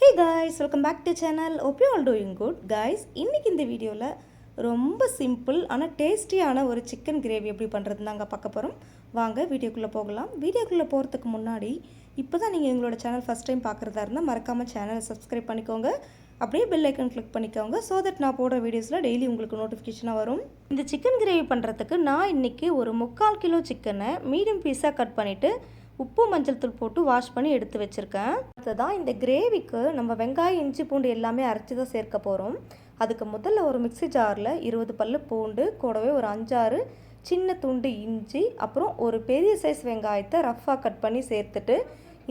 Hey guys welcome back to channel of you all doing good guys இன்றைக்கி இந்த வீடியோவில் ரொம்ப சிம்பிள் ஆனால் டேஸ்டியான ஒரு சிக்கன் கிரேவி எப்படி பண்ணுறது நாங்கள் பார்க்க போகிறோம் வாங்க வீடியோக்குள்ளே போகலாம். வீடியோக்குள்ளே போகிறதுக்கு முன்னாடி இப்போ தான் நீங்கள் எங்களோட சேனல் ஃபஸ்ட் டைம் பார்க்குறதா இருந்தால் மறக்காமல் சேனலை சப்ஸ்கிரைப் பண்ணிக்கோங்க. அப்படியே பெல் ஐக்கன் கிளிக் பண்ணிக்கோங்க ஸோ தட் நான் போடுற வீடியோஸில் டெய்லி உங்களுக்கு நோட்டிஃபிகேஷனாக வரும். இந்த சிக்கன் கிரேவி பண்ணுறதுக்கு நான் இன்றைக்கி ஒரு முக்கால் கிலோ சிக்கனை மீடியம் பீஸாக கட் பண்ணிவிட்டு உப்பு மஞ்சள் தூள் போட்டு வாஷ் பண்ணி எடுத்து வச்சுருக்கேன். அடுத்ததான் இந்த கிரேவிக்கு நம்ம வெங்காயம் இஞ்சி பூண்டு எல்லாமே அரைச்சி தான் சேர்க்க போகிறோம் அதுக்கு முதல்ல ஒரு மிக்ஸி ஜாரில் இருபது பல்லு பூண்டு கூடவே ஒரு அஞ்சாறு சின்ன துண்டு இஞ்சி அப்புறம் ஒரு பெரிய சைஸ் வெங்காயத்தை ரஃப்பாக கட் பண்ணி சேர்த்துட்டு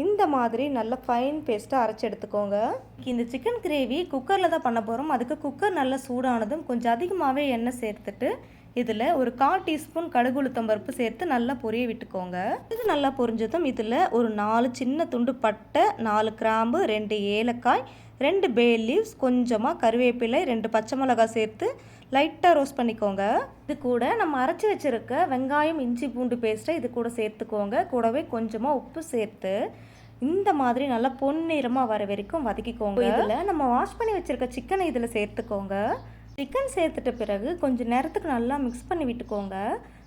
இந்த மாதிரி நல்லா ஃபைன் பேஸ்ட்டாக அரைச்சி எடுத்துக்கோங்க. இந்த சிக்கன் கிரேவி குக்கரில் தான் பண்ண போகிறோம் அதுக்கு குக்கர் நல்லா சூடானதும் கொஞ்சம் அதிகமாகவே எண்ணெய் சேர்த்துட்டு இதில் ஒரு கால் டீஸ்பூன் கடுகு உளுத்தம் பருப்பு சேர்த்து நல்லா பொரிய விட்டுக்கோங்க. இது நல்லா பொரிஞ்சதும் இதில் ஒரு நாலு சின்ன துண்டு பட்டை நாலு கிராம்பு ரெண்டு ஏலக்காய் ரெண்டு பே லீவ்ஸ் கொஞ்சமாக கருவேப்பிலை ரெண்டு பச்சை மிளகாய் சேர்த்து லைட்டாக ரோஸ்ட் பண்ணிக்கோங்க. இது கூட நம்ம அரைச்சி வச்சுருக்க வெங்காயம் இஞ்சி பூண்டு பேஸ்ட்டை இது கூட சேர்த்துக்கோங்க. கூடவே கொஞ்சமாக உப்பு சேர்த்து இந்த மாதிரி நல்லா பொன்னிறமாக வர வரைக்கும் வதக்கிக்கோங்க. இதில் நம்ம வாஷ் பண்ணி வச்சுருக்க சிக்கனை இதில் சேர்த்துக்கோங்க. சிக்கன் சேர்த்துட்ட பிறகு கொஞ்சம் நேரத்துக்கு நல்லா மிக்ஸ் பண்ணி விட்டுக்கோங்க.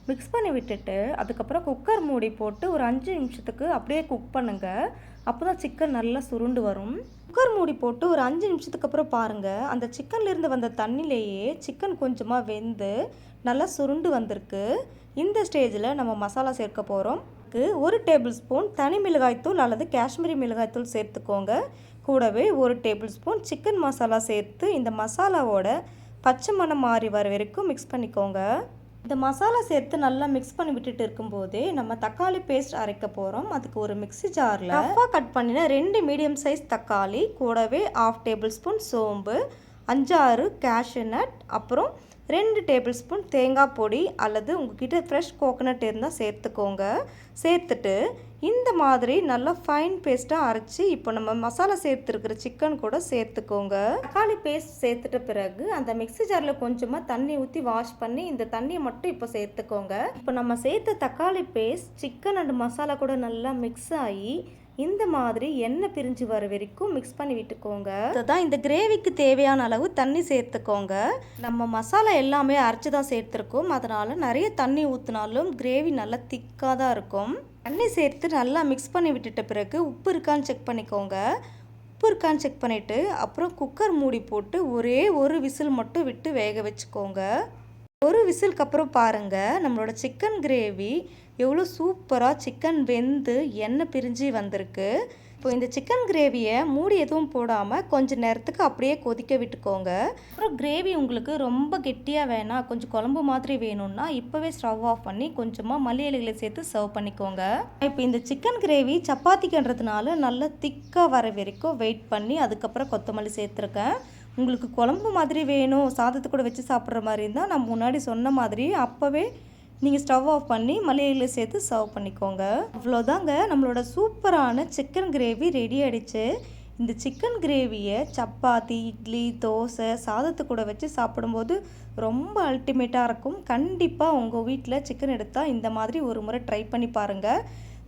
மிக்ஸ் பண்ணி விட்டுட்டு அதுக்கப்புறம் குக்கர் மூடி போட்டு ஒரு அஞ்சு நிமிஷத்துக்கு அப்படியே குக் பண்ணுங்கள் அப்போ தான் சிக்கன் நல்லா சுருண்டு வரும். குக்கர் மூடி போட்டு ஒரு அஞ்சு நிமிஷத்துக்கு அப்புறம் பாருங்கள் அந்த சிக்கன்லேருந்து வந்த தண்ணிலேயே சிக்கன் கொஞ்சமாக வெந்து நல்லா சுருண்டு வந்திருக்கு. இந்த ஸ்டேஜில் நம்ம மசாலா சேர்க்க போகிறோம் ஒரு டேபிள் ஸ்பூன் தனி மிளகாய்த்தூள் அல்லது காஷ்மீரி மிளகாய்த்தூள் சேர்த்துக்கோங்க. கூடவே ஒரு டேபிள் ஸ்பூன் சிக்கன் மசாலா சேர்த்து இந்த மசாலாவோட பச்சை மணம் மாறி வர வரைக்கும் மிக்ஸ் பண்ணிக்கோங்க. இந்த மசாலா சேர்த்து நல்லா மிக்ஸ் பண்ணி விட்டுட்டு இருக்கும்போதே நம்ம தக்காளி பேஸ்ட் அரைக்க போகிறோம் அதுக்கு ஒரு மிக்ஸி ஜாரில் ரஃபாக கட் பண்ணின ரெண்டு மீடியம் சைஸ் தக்காளி கூடவே ஆஃப் டேபிள் ஸ்பூன் சோம்பு அஞ்சாறு கேஷ்யூ நட் அப்புறம் ரெண்டு டேபிள் ஸ்பூன் தேங்காய் பொடி அல்லது உங்ககிட்ட ஃப்ரெஷ் கோகோனட் இருந்தால் சேர்த்துக்கோங்க. சேர்த்துட்டு இந்த மாதிரி நல்லா ஃபைன் பேஸ்ட்டாக அரைச்சி இப்போ நம்ம மசாலா சேர்த்துருக்கிற சிக்கன் கூட சேர்த்துக்கோங்க. தக்காளி பேஸ்ட் சேர்த்துட்ட பிறகு அந்த மிக்ஸி ஜாரில் கொஞ்சமாக தண்ணி ஊற்றி வாஷ் பண்ணி இந்த தண்ணியை மட்டும் இப்போ சேர்த்துக்கோங்க. இப்போ நம்ம சேர்த்த தக்காளி பேஸ்ட் சிக்கன் அண்ட் மசாலா கூட நல்லா மிக்ஸ் ஆகி இந்த மாதிரி எண்ணெய் பிரிஞ்சு வர வரைக்கும் மிக்ஸ் பண்ணி விட்டுக்கோங்க. அதுதான் இந்த கிரேவிக்கு தேவையான அளவு தண்ணி சேர்த்துக்கோங்க. நம்ம மசாலா எல்லாமே அரைச்சி தான் சேர்த்துருக்கோம். அதனால் நிறைய தண்ணி ஊற்றினாலும் கிரேவி நல்லா திக்காக தான் இருக்கும். தண்ணி சேர்த்து நல்லா மிக்ஸ் பண்ணி விட்டுட்ட பிறகு உப்பு இருக்கான்னு செக் பண்ணிக்கோங்க. உப்பு இருக்கான்னு செக் பண்ணிவிட்டு அப்புறம் குக்கர் மூடி போட்டு ஒரே ஒரு விசில் மட்டும் விட்டு வேக வச்சுக்கோங்க. ஒரு விசிலுக்கு அப்புறம் பாருங்கள் நம்மளோட சிக்கன் கிரேவி எவ்வளோ சூப்பராக சிக்கன் வெந்து எண்ணெய் பிரிஞ்சு வந்திருக்கு. இப்போ இந்த சிக்கன் கிரேவியை மூடி எதுவும் போடாமல் கொஞ்சம் நேரத்துக்கு அப்படியே கொதிக்க விட்டுக்கோங்க. அப்புறம் கிரேவி உங்களுக்கு ரொம்ப கெட்டியாக வேணாம் கொஞ்சம் குழம்பு மாதிரி வேணும்னா இப்போவே ஸ்டவ் ஆஃப் பண்ணி கொஞ்சமாக மல்லி இலைகளை சேர்த்து சர்வ் பண்ணிக்கோங்க. இப்போ இந்த சிக்கன் கிரேவி சப்பாத்திக்குன்றதுனால நல்லா திக்காக வர வரைக்கும் வெயிட் பண்ணி அதுக்கப்புறம் கொத்தமல்லி சேர்த்துருக்கேன். உங்களுக்கு குழம்பு மாதிரி வேணும் சாதத்தை கூட வச்சு சாப்பிட்ற மாதிரி இருந்தால் நான் முன்னாடி சொன்ன மாதிரி அப்போவே நீங்கள் ஸ்டவ் ஆஃப் பண்ணி மலையில சேர்த்து சர்வ் பண்ணிக்கோங்க. அவ்வளோதாங்க நம்மளோட சூப்பரான சிக்கன் கிரேவி ரெடி ஆகிடுச்சு இந்த சிக்கன் கிரேவியை சப்பாத்தி இட்லி தோசை சாதத்து கூட வச்சு சாப்பிடும்போது ரொம்ப அல்டிமேட்டாக இருக்கும். கண்டிப்பாக உங்கள் வீட்டில் சிக்கன் எடுத்தால் இந்த மாதிரி ஒரு முறை ட்ரை பண்ணி பாருங்கள்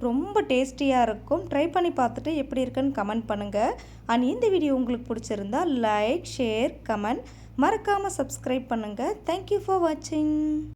ரொம்ப டேஸ்டியாக இருக்கும். ட்ரை பண்ணி பார்த்துட்டு எப்படி இருக்குன்னு கமெண்ட் பண்ணுங்கள் அண்ட் இந்த வீடியோ உங்களுக்கு பிடிச்சிருந்தா லைக் ஷேர் கமெண்ட் மறக்காமல் சப்ஸ்கிரைப் பண்ணுங்கள் தேங்க்யூ ஃபார் வாட்சிங்